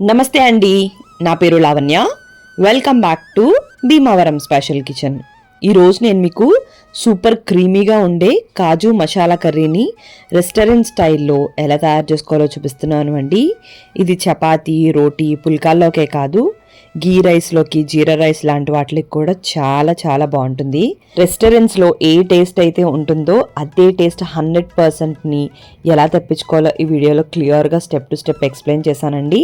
నమస్తే అండి. నా పేరు Lavanya. Welcome back to Bhimavaram special kitchen ఈరోజు నేను మీకు సూపర్ క్రీమీగా ఉండే కాజు మసాలా కర్రీని రెస్టారెంట్ స్టైల్లో ఎలా తయారు చేసుకోవాలో చూపిస్తున్నాను అండి. ఇది చపాతీ రోటీ పుల్కాల్లోకే కాదు. గీ రైస్లోకి జీరా రైస్ లాంటి వాటికి కూడా చాలా చాలా బాగుంటుంది. రెస్టారెంట్స్లో ఏ టేస్ట్ అయితే ఉంటుందో అదే టేస్ట్ హండ్రెడ్ పర్సెంట్ని ఎలా తెప్పించుకోవాలో ఈ వీడియోలో క్లియర్గా స్టెప్ టు స్టెప్ ఎక్స్ప్లెయిన్ చేశానండి.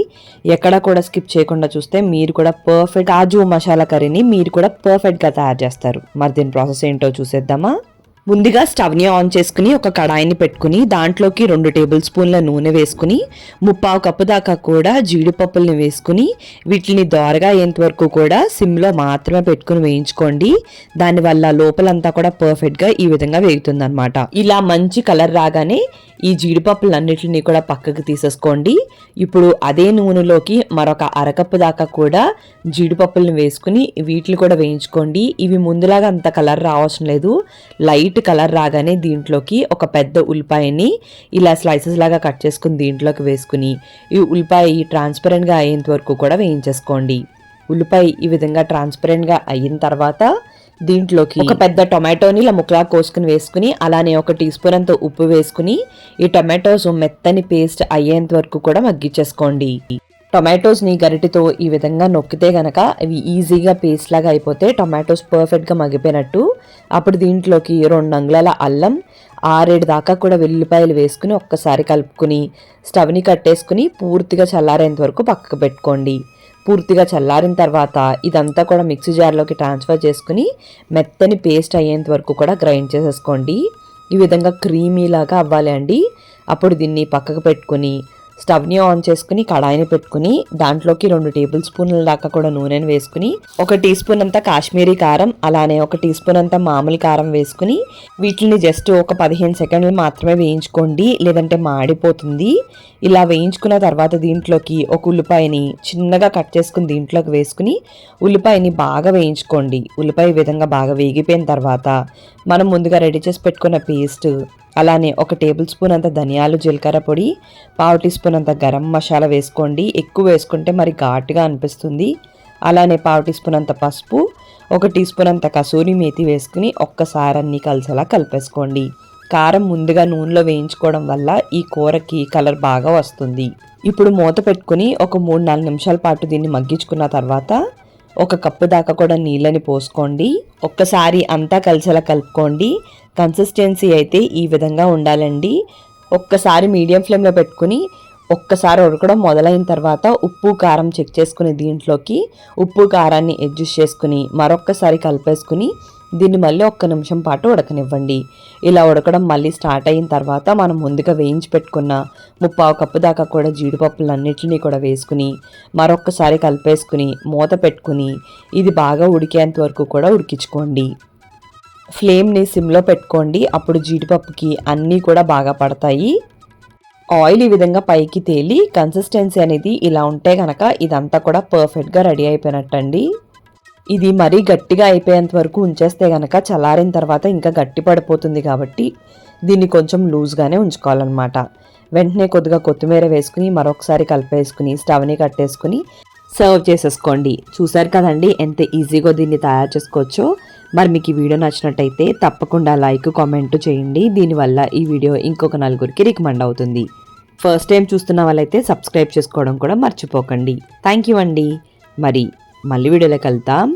ఎక్కడ కూడా స్కిప్ చేయకుండా చూస్తే మీరు కూడా పర్ఫెక్ట్ కాజు మసాలా కర్రీని మీరు కూడా పర్ఫెక్ట్గా తయారు చేస్తారు. మరి దీని ప్రాసెస్ ఏంటో చూసేద్దామా? ముందుగా స్టవ్ని ఆన్ చేసుకుని ఒక కడాయిని పెట్టుకుని దాంట్లోకి రెండు టేబుల్ స్పూన్ల నూనె వేసుకుని ముప్పావు కప్పు దాకా కూడా జీడిపప్పుల్ని వేసుకుని వీటిని దోరగా అయ్యేంత వరకు కూడా సిమ్లో మాత్రమే పెట్టుకుని వేయించుకోండి. దానివల్ల లోపలంతా కూడా పర్ఫెక్ట్గా ఈ విధంగా వేగుతుందనమాట ఇలా మంచి కలర్ రాగానే ఈ జీడిపప్పులన్నిటిని కూడా పక్కకు తీసేసుకోండి. ఇప్పుడు అదే నూనెలోకి మరొక అరకప్పు దాకా కూడా జీడిపప్పులను వేసుకుని వీటిని కూడా వేయించుకోండి. ఇవి ముందులాగా అంత కలర్ రావసం లేదు. లైట్ కలర్ రాగానే దీంట్లోకి ఒక పెద్ద ఉల్లిపాయని ఇలా స్లైసెస్ లాగా కట్ చేసుకుని దీంట్లోకి వేసుకుని ఈ ఉల్లిపాయ ట్రాన్స్పరెంట్గా అయ్యేంత వరకు కూడా వేయించేసుకోండి. ఉల్లిపాయ ఈ విధంగా ట్రాన్స్పరెంట్గా అయిన తర్వాత దీంట్లోకి ఒక పెద్ద టొమాటోని ఇలా ముక్కలా కోసుకుని వేసుకుని అలానే ఒక టీ స్పూన్ అంత ఉప్పు వేసుకుని ఈ టొమాటోస్ మెత్తని పేస్ట్ అయ్యేంత వరకు కూడా మగ్గించేసుకోండి టొమాటోస్ని గరిటితో ఈ విధంగా నొక్కితే గనక ఇవి ఈజీగా పేస్ట్ లాగా అయిపోతే టొమాటోస్ పర్ఫెక్ట్గా మగ్గిపోయినట్టు. అప్పుడు దీంట్లోకి రెండు అంగుళాల అల్లం ఆరేడు దాకా కూడా వెల్లిపాయలు వేసుకుని ఒక్కసారి కలుపుకుని స్టవ్ని కట్టేసుకుని పూర్తిగా చల్లారేంత వరకు పక్కకు పెట్టుకోండి. పూర్తిగా చల్లారిన తర్వాత ఇదంతా కూడా మిక్సీ జార్లోకి ట్రాన్స్ఫర్ చేసుకుని మెత్తని పేస్ట్ అయ్యేంత వరకు కూడా గ్రైండ్ చేసేసుకోండి. ఈ విధంగా క్రీమీ లాగా అవ్వాలి అండి. అప్పుడు దీన్ని పక్కకు పెట్టుకుని స్టవ్ని ఆన్ చేసుకుని కడాయిని పెట్టుకుని దాంట్లోకి రెండు టేబుల్ స్పూన్ల దాకా కూడా నూనెను వేసుకుని ఒక టీ స్పూన్ అంతా కాశ్మీరీ కారం అలానే ఒక టీ స్పూన్ అంతా మామూలు కారం వేసుకుని వీటిని జస్ట్ ఒక పదిహేను సెకండ్లు మాత్రమే వేయించుకోండి లేదంటే మాడిపోతుంది. ఇలా వేయించుకున్న తర్వాత దీంట్లోకి ఒక ఉల్లిపాయని చిన్నగా కట్ చేసుకుని దీంట్లోకి వేసుకుని ఉల్లిపాయని బాగా వేయించుకోండి. ఉల్లిపాయ ఈ విధంగా బాగా వేగిపోయిన తర్వాత మనం ముందుగా రెడీ చేసి పెట్టుకున్న పేస్ట్ అలానే ఒక టేబుల్ స్పూన్ అంత ధనియాలు జీలకర్ర పొడి పావు టీ స్పూన్ అంత గరం మసాలా వేసుకోండి. ఎక్కువ వేసుకుంటే మరి ఘాటుగా అనిపిస్తుంది. అలానే పావు టీ స్పూన్ అంత పసుపు ఒక టీ స్పూన్ అంత కసూరి మేతి వేసుకుని ఒక్కసారి అన్నీ కలిసేలా కలిపేసుకోండి. కారం ముందుగా నూనెలో వేయించుకోవడం వల్ల ఈ కూరకి కలర్ బాగా వస్తుంది. ఇప్పుడు మూత పెట్టుకుని ఒక మూడు నాలుగు నిమిషాల పాటు దీన్ని మగ్గించుకున్న తర్వాత ఒక కప్పు దాకా కూడా నీళ్ళని పోసుకోండి. ఒక్కసారి అంతా కలిసేలా కలుపుకోండి. కన్సిస్టెన్సీ అయితే ఈ విధంగా ఉండాలండి. ఒక్కసారి మీడియం ఫ్లేమ్లో పెట్టుకుని ఒక్కసారి ఉడకడం మొదలైన తర్వాత ఉప్పు కారం చెక్ చేసుకుని దీంట్లోకి ఉప్పు కారాన్ని అడ్జస్ట్ చేసుకుని మరొక్కసారి కలిపేసుకుని దీన్ని మళ్ళీ ఒక్క నిమిషం పాటు ఉడకనివ్వండి. ఇలా ఉడకడం మళ్ళీ స్టార్ట్ అయిన తర్వాత మనం ముందుగా వేయించి పెట్టుకున్న ముప్పావు కప్పు దాకా కూడా జీడిపప్పులన్నిటినీ కూడా వేసుకుని మరొక్కసారి కలిపేసుకుని మూత పెట్టుకుని ఇది బాగా ఉడికేంత వరకు కూడా ఉడికించుకోండి. ఫ్లేమ్ని సిమ్లో పెట్టుకోండి. అప్పుడు జీడిపప్పుకి అన్నీ కూడా బాగా పడతాయి. ఆయిల్ ఈ విధంగా పైకి తేలి కన్సిస్టెన్సీ అనేది ఇలా ఉంటే కనుక ఇదంతా కూడా పర్ఫెక్ట్గా రెడీ అయిపోయినట్టండి. ఇది మరీ గట్టిగా అయిపోయేంత వరకు ఉంచేస్తే కనుక చల్లారిన తర్వాత ఇంకా గట్టి పడిపోతుంది కాబట్టి దీన్ని కొంచెం లూజ్గానే ఉంచుకోవాలన్నమాట. వెంటనే కొద్దిగా కొత్తిమీర వేసుకుని మరొకసారి కలిపేసుకుని స్టవ్ని కట్టేసుకుని సర్వ్ చేసేసుకోండి. చూసారు కదండి ఎంత ఈజీగా దీన్ని తయారు చేసుకోవచ్చో? మరి మీకు ఈ వీడియో నచ్చినట్టయితే తప్పకుండా లైక్ కామెంట్ చేయండి. దీనివల్ల ఈ వీడియో ఇంకొక నలుగురికి రికమెండ్ అవుతుంది. ఫస్ట్ టైం చూస్తున్న వాళ్ళైతే సబ్స్క్రైబ్ చేసుకోవడం కూడా మర్చిపోకండి. థ్యాంక్ యూ అండి. మరి మళ్ళీ వీడియోలోకి వెళ్తాం.